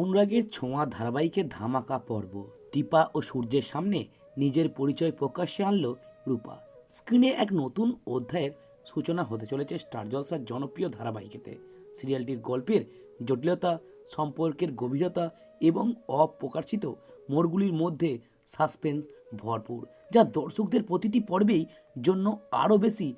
অনুরাগের ছোঁয়া ধারাবাহিকের ধামাকা পর্ব। দীপা ও সূর্যের সামনে নিজের পরিচয় প্রকাশ্যে আনলো রূপা। স্ক্রিনে এক নতুন অধ্যায়ের সূচনা হতে চলেছে স্টার জলসার জনপ্রিয় ধারাবাহিকেতে। সিরিয়ালটির গল্পের জটিলতা, সম্পর্কের গভীরতা এবং অপ্রকাশিত মোড়গুলির মধ্যে সাসপেন্স ভরপুর, যা দর্শকদের প্রতিটি পর্বেই জন্য আরও বেশি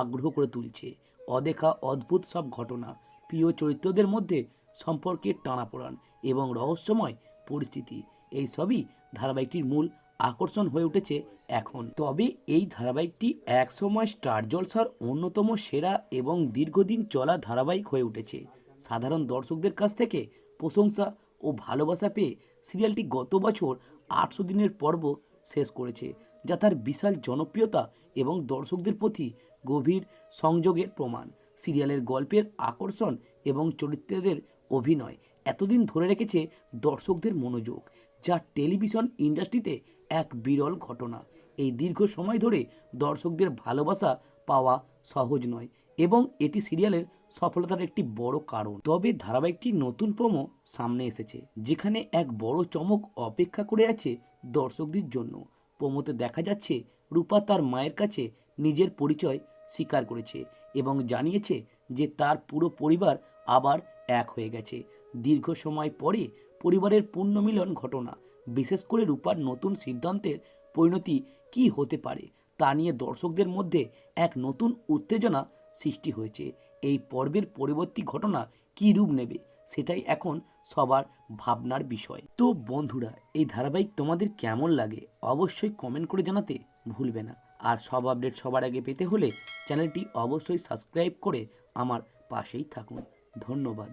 আগ্রহ করে তুলছে। অদেখা অদ্ভুত সব ঘটনা, প্রিয় চরিত্রদের মধ্যে সম্পর্কের টানাপোড়ান এবং রহস্যময় পরিস্থিতি। এই সবই ধারাবাহিকটির মূল আকর্ষণ হয়ে উঠেছে এখন। তবে এই ধারাবাহিকটি একসময় স্টার জলসার অন্যতম সেরা এবং দীর্ঘদিন চলা ধারাবাহিক হয়ে উঠেছে। সাধারণ দর্শকদের কাছ থেকে প্রশংসা ও ভালোবাসা পেয়ে সিরিয়ালটি গত বছর আটশো দিনের পর্ব শেষ করেছে, যা তার বিশাল জনপ্রিয়তা এবং দর্শকদের প্রতি গভীর সংযোগের প্রমাণ। সিরিয়ালের গল্পের আকর্ষণ এবং চরিত্রদের অভিনয় এতদিন ধরে রেখেছে দর্শকদের মনোযোগ, যা টেলিভিশন ইন্ডাস্ট্রিতে এক বিরল ঘটনা। এই দীর্ঘ সময় ধরে দর্শকদের ভালোবাসা পাওয়া সহজ নয় এবং এটি সিরিয়ালের সফলতার একটি বড় কারণ। তবে ধারাবাহিকটি নতুন প্রোমো সামনে এসেছে, যেখানে এক বড় চমক অপেক্ষা করে আছে দর্শকদের জন্য। প্রোমোতে দেখা যাচ্ছে, রূপা তার মায়ের কাছে নিজের পরিচয় স্বীকার করেছে এবং জানিয়েছে যে তার পুরো পরিবার আবার এক হয়ে গেছে। দীর্ঘ সময় পরে পরিবারের পুণ্যমিলন ঘটনা, বিশেষ করে রূপার নতুন সিদ্ধান্তের পরিণতি কি হতে পারে তা নিয়ে দর্শকদের মধ্যে এক নতুন উত্তেজনা সৃষ্টি হয়েছে। এই পর্বের পরবর্তী ঘটনা কী রূপ নেবে সেটাই এখন সবার ভাবনার বিষয়। তো বন্ধুরা, এই ধারাবাহিক তোমাদের কেমন লাগে অবশ্যই কমেন্ট করে জানাতে ভুলবে না। আর সব আপডেট সবার আগে পেতে হলে চ্যানেলটি অবশ্যই সাবস্ক্রাইব করে আমার পাশেই থাকুন। ধন্যবাদ।